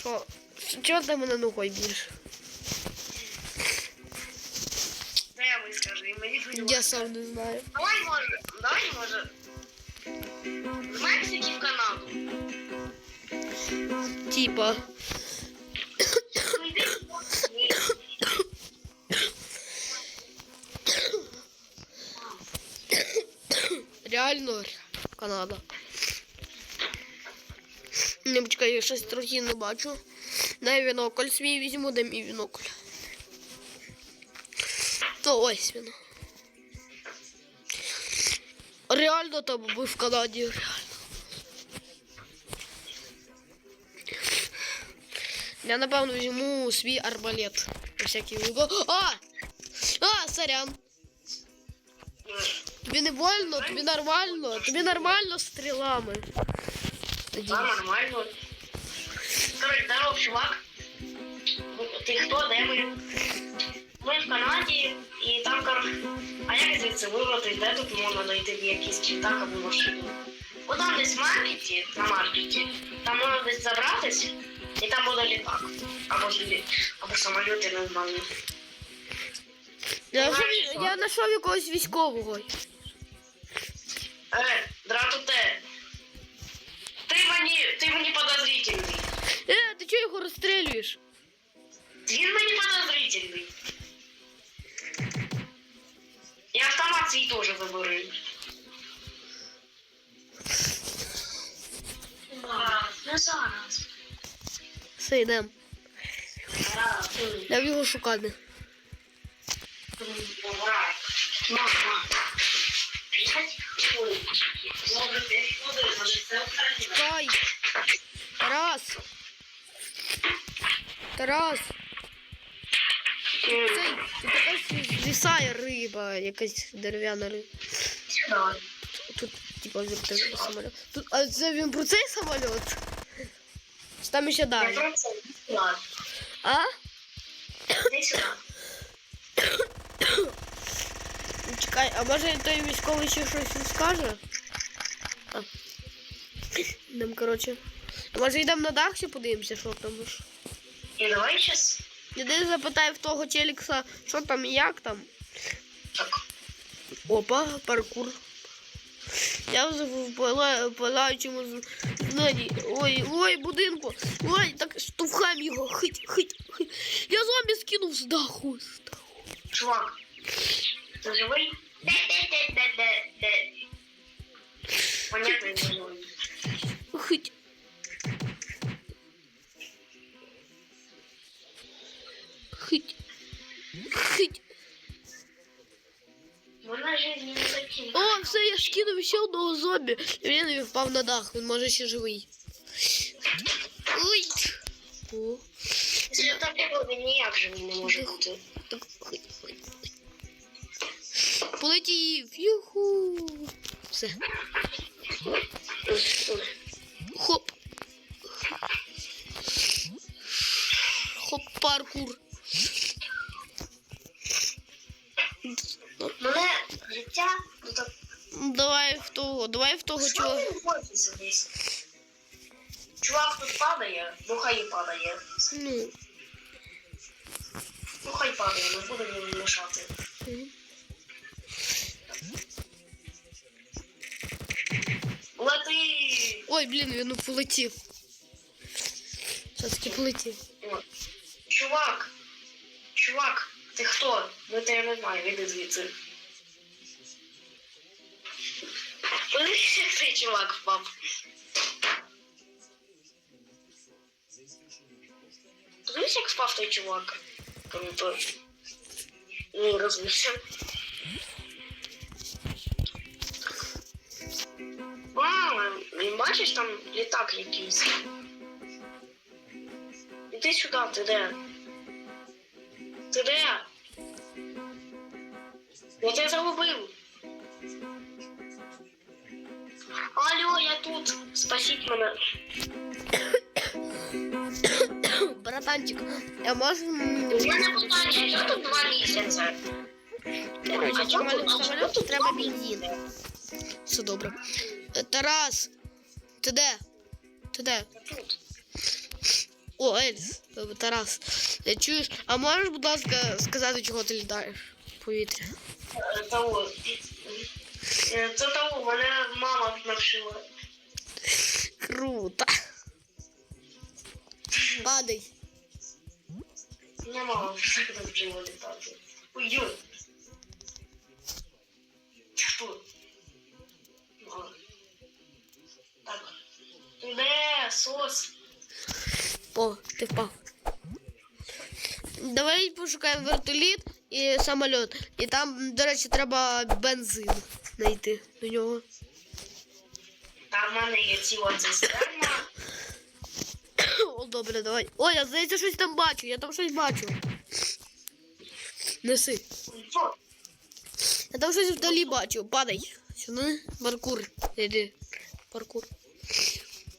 Що? Чого ти мене ногой більше? Ну я вискажу, і мені буде. Я сам не знаю. Давай може, давай може. З Мексики в Канаду. Типа. Ну, йди. Ні. Реально Канада. Не я щось трохи не бачу. Дай вінокль свій візьму, де мій вінокль. То ось він. Реально там був в Канаді, реально. Я напевно візьму свій арбалет. Всякий випадок. А! А, сорян. Тобі не больно, тобі нормально, тобі нормально стрілами. Тоді. Да, нормально. Короче, здоров, чувак. Ти хто, де ми? Ми в Канаді, і там, короче, а як звідси вибрати, де тут можна знайти якийсь літак або машину? О, там десь в маркеті, на маркеті, там можна десь забратись, і там буде літак. Або собі, або самоліт, я не знаю. Я, знайшов- знайшов якогось військового. Е, дратуте. Розстрілюєш? Він мені подозрительний. І автомат свій теж забери. Ну зараз. Все, йдемо. Я в його шукати. Мама. П'ять хвилин. Може, це. Тарас. Тут якась звісає риба, якась дерев'яна риба. Тут, типа, вертольотний самоліт. Тут, а це він про цей самоліт? Чи там ще далі? це. А? Ну, Чекай, а може той військовий ще щось скаже? А. Йдемо, коротше. А може йдемо на дах ще подивимося, що там. ж? І давай щас. Іди запитай в того челікса, що там і як там. Так. Опа, паркур. Я вже в палаючому з- знані. Ой, ой, будинку. Ой, так штовхаємо його. Хить, хить, хить. Я зомбі скинув з даху. З даху. Чувак, ти живий? Де-де-де-де-де-де. Понятно, я живий. Хить. Хить. Хить. Вона жизнь не закинута. О, все, я ж кинув ще одного зомбі. Він впав на дах, він може ще живий. Ой. О, Якщо так було, він ніяк живий не може бути. так, хить, хить, хить. Полетів. Юху. Все. Хоп. Хоп, паркур. Давай в того чого. Чувак тут падає, ну хай і падає. Ну. Ну хай падає, не буду йому мішати. мгм. Лети! Ой, блін, він полетів. Все-таки полетів. Чувак! Чувак, ти хто? Ми тебе не знаємо, іди звідси. Подивись, як цей чувак впав. Подивись, як впав той чувак. Круто. Ну, розумієш. Мама, бачиш там літак якийсь? Іди сюди, ти де? Ти де? Я тебе загубив. Тут. Спасіть мене. Братанчик, а можеш... У мене питання, що тут два місяці? А чому- самоліт, самоліту треба бензин. Все добре. Е, Тарас, ти де? Ти де? Я тут. О, Ельс, Тарас. Е, Чуєш, а можеш, будь ласка, сказати, чого ти літаєш в повітря? Е, Того. Е, Це того, мене мама навчила. Круто. Падай. Мама вже навчила літати. Ой, ой. Ти. Так. Де, сос? О, ти впав. Давай пошукаємо вертоліт і самоліт. І там, до речі, треба бензин знайти до нього. Там в мене є ціла цистерна. О, добре, давай. О, я здається, щось там бачу. Я там щось бачу. Неси. Я там щось вдалі бачу. Падай. Сюди. Паркур. Іди. Паркур.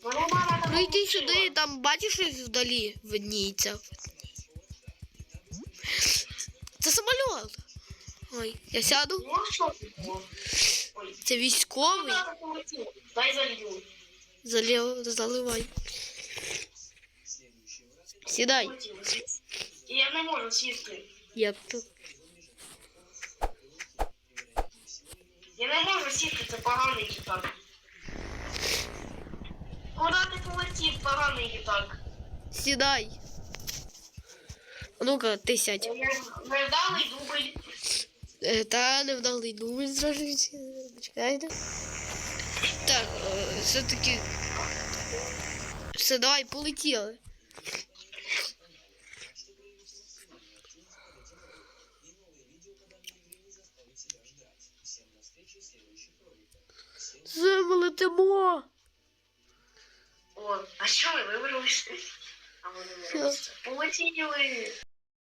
Там Ну йди сюди, там бачиш щось вдалі видніється. Це самоліт. Ой, я сяду. Це? Військовий. Дай залью. Залив, заливай. Сідай. Я не можу сісти. Я тут. Я не можу сісти, це поганий літак. Куди ти полетів, поганий літак? Сідай. Ну-ка, ти сядь. Невдалий дубль. Е, Та невдалий дубль зразу. Чекайте. Так, е, все-таки. Все, давай, полетіли. Все, ми летимо. О, а що ви вибралися? А вони вибралися. Полетіли.